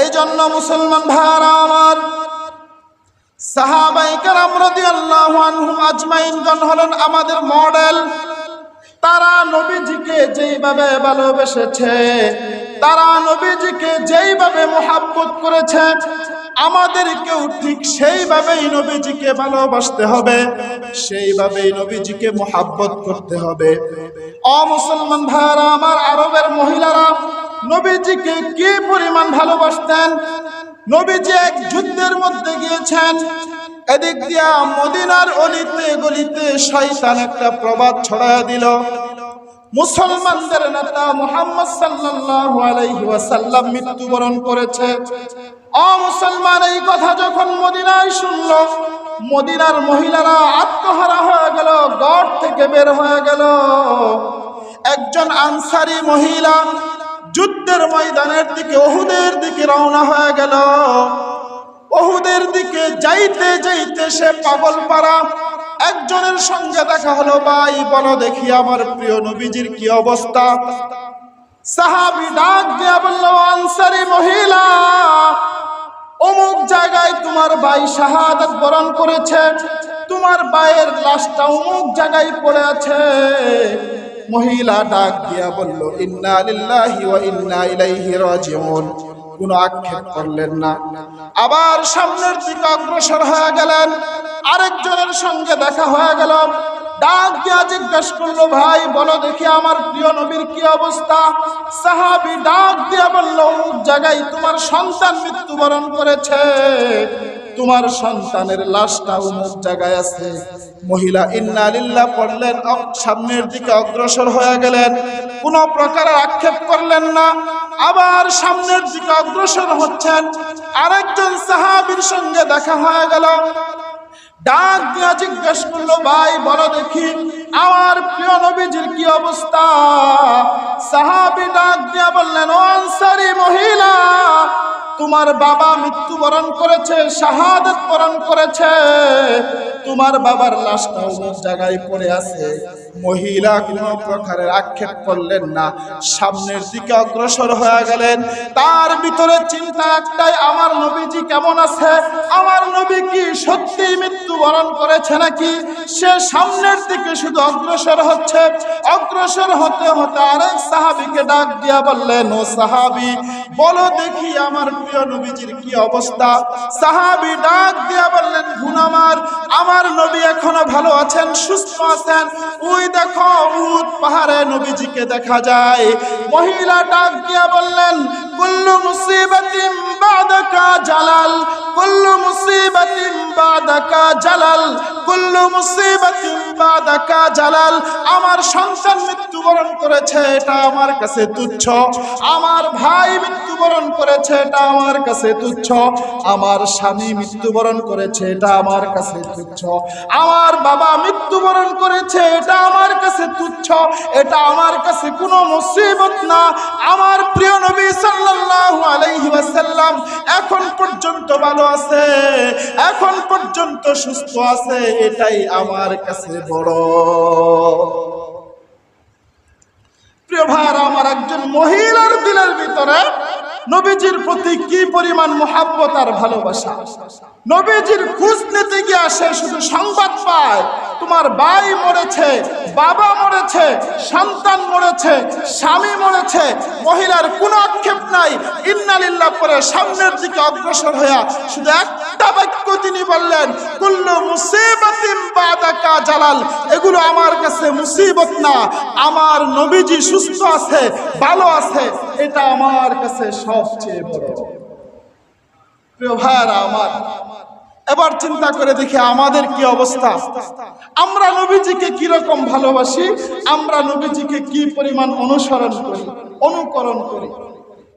এই জন্য মুসলমান ভাইরা আমার সাহাবাই কারাম রাদিয়াল্লাহু আনহুম আজমাইনগণ হলেন আমাদের মডেল। তারা নবীজিকে যেইভাবে ভালোবেসেছে, তারা নবীজিকে যেইভাবে মোহাব্বত করেছে, আমাদেরকেও ঠিক সেইভাবেই নবীজিকে ভালোবাসতে হবে, সেইভাবেই নবীজিকে মোহাব্বত করতে হবে। অমুসলমান ভাইয়ারা আমার আরবের মহিলারা নবীজিকে কি পরিমাণ ভালোবাসতেন? নবীজি এক যুদ্ধের মধ্যে গিয়েছেন। এদিক দিয়া মদিনার অলিতে গলিতে শয়তান একটা প্রবাদ ছড়ায় দিল। মুসলমানদের নেতা মুহাম্মদ সাল্লাল্লাহু আলাইহি ওয়াসাল্লাম মৃত্যুবরণ করেছে। অ মুসলমান, এই কথা যখন মদিনায় শুনল, মদিনার মহিলারা আত্মহারা হয়ে গেল গড় থেকে বের হয়ে গেল। একজন আনসারি মহিলা যুদ্ধের ময়দানের দিকে, ওহুদের দিকে রওনা হয়ে গেল। ওহুদের দিকে যাইতে যাইতে সে পাগল পাড়া একজনের সঙ্গে দেখা হলো, ভাই, বলো দেখি আমার প্রিয় নবীজির কি অবস্থা? সাহাবি ডাক দিয়া আনসারি মহিলা, অমুক জায়গায় তোমার ভাই শাহাদাত বরণ করেছে, তোমার ভাইয়ের লাশটা অমুক জায়গায় পড়ে আছে। মহিলা ডাক দিয়া বলল, ইন্না লিল্লাহি ওয়া ইন্না ইলাইহি রাজিউন। কোনো আক্ষেপ করলেন না। আবার সামনের দিকে অগ্রসর হয়ে গেলেন। আরেকজনের সঙ্গে দেখা হয়ে গেল। ডাক দিয়া জিজ্ঞাসা করল, ভাই, বলো দেখি আমার প্রিয় নবীর কি অবস্থা? সাহাবি ডাক দিয়া বলল জায়গায় তোমার সন্তান মৃত্যুবরণ করেছে। তোমার সন্তানের লাশটা অমুক জায়গায় আছে। মহিলা, ইন্না লিল্লাহ পড়লেন সামনের দিকে অগ্রসর হয়ে গেলেন। কোন প্রকারের আক্ষেপ করলেন না। আবার সামনের দিকে অগ্রসর হচ্ছেন। আরেকজন সাহাবীর সঙ্গে দেখা হয়ে গেল। ডাক দিয়া জিজ্ঞেস করল, ভাই, বলো দেখি, আমার প্রিয় নবীজির কি অবস্থা? সাহাবি ডাক দিয়া বললেন, ও আনসারি মহিলা তোমার বাবা মৃত্যুবরণ করেছে, শাহাদত বরণ করেছে। তোমার বাবার লাশটা অমুক জায়গায় পড়ে আছে। মহিলা কোনো প্রকারের আক্ষেপ করলেন না। সামনের দিকে অগ্রসর হয়ে গেলেন। তার ভিতরে চিন্তা একটাই, আমার নবীজি কেমন আছে? আমার নবী কি সত্যি মৃত্যুবরণ করেছে নাকি? সে সামনের দিকে শুধু অগ্রসর হচ্ছে। অগ্রসর হতে হতে আরেক সাহাবিকে ডাক দিয়া বললেন, ও সাহাবি, বলো দেখি আমার প্রিয় নবীজির কি অবস্থা? সাহাবি ডাক দিয়া বললেন ভুনামার আমার নবী এখনও ভালো আছেন, সুস্থ আছেন। ওই দেখো উদ পাহাড়ে নবীজিকে দেখা যায়। মহিলা ডাক দিয়া বললেন, কুল্লু মুসিবাতিম বাদাকা جلال كل مصيبة بعدك জালাল كل مصيبة بعدك জালাল। আমার সন্তান মৃত্যুবরণ করেছে, এটা আমার কাছে তুচ্ছ। আমার ভাই মৃত্যুবরণ করেছে, এটা আমার কাছে তুচ্ছ। আমার স্বামী মৃত্যুবরণ করেছে, এটা আমার কাছে তুচ্ছ। আমার বাবা মৃত্যুবরণ করেছে, এটা আমার কাছে তুচ্ছ। এটা আমার কাছে কোনো মুসিবত না। আমার প্রিয় নবী সাল্লাল্লাহু আলাইহি ওয়াসাল্লাম এখন পর্যন্ত ভালো আছে, এখন পর্যন্ত সুস্থ আছে, এটাই আমার কাছে বড়। প্রিয় ভাইয়ারা, আমার একজন মহিলার দিলের ভিতরে নবীজির প্রতি কি পরিমাণ মোহাব্বত আর ভালোবাসা? নবীজির খুঁজ নিতে গিয়ে সে শুধু সংবাদ পায় তোমার ভাই মরেছে, বাবা মরেছে, সন্তান মরেছে, স্বামী মরেছে, মহিলার কোনো আক্ষেপ নাই। ইন্নালিল্লাহ পরে সামনের দিকে অগ্রসর হইয়া শুধু একটা বাক্য তিনি বললেন, কুল্লু মুসিবাতিম বাদাকা জালাল। এগুলো আমার কাছে মুসিবত না, আমার নবীজি সুস্থ আছে, ভালো আছে, এটা আমার কাছে সবচেয়ে বড়। প্রিয় ভাইয়ারা আমার এবার চিন্তা করে দেখি আমাদের কি অবস্থা। আমরা নবীজিকে কীরকম ভালোবাসি, আমরা নবীজিকে কি পরিমাণ অনুসরণ করি, অনুকরণ করি।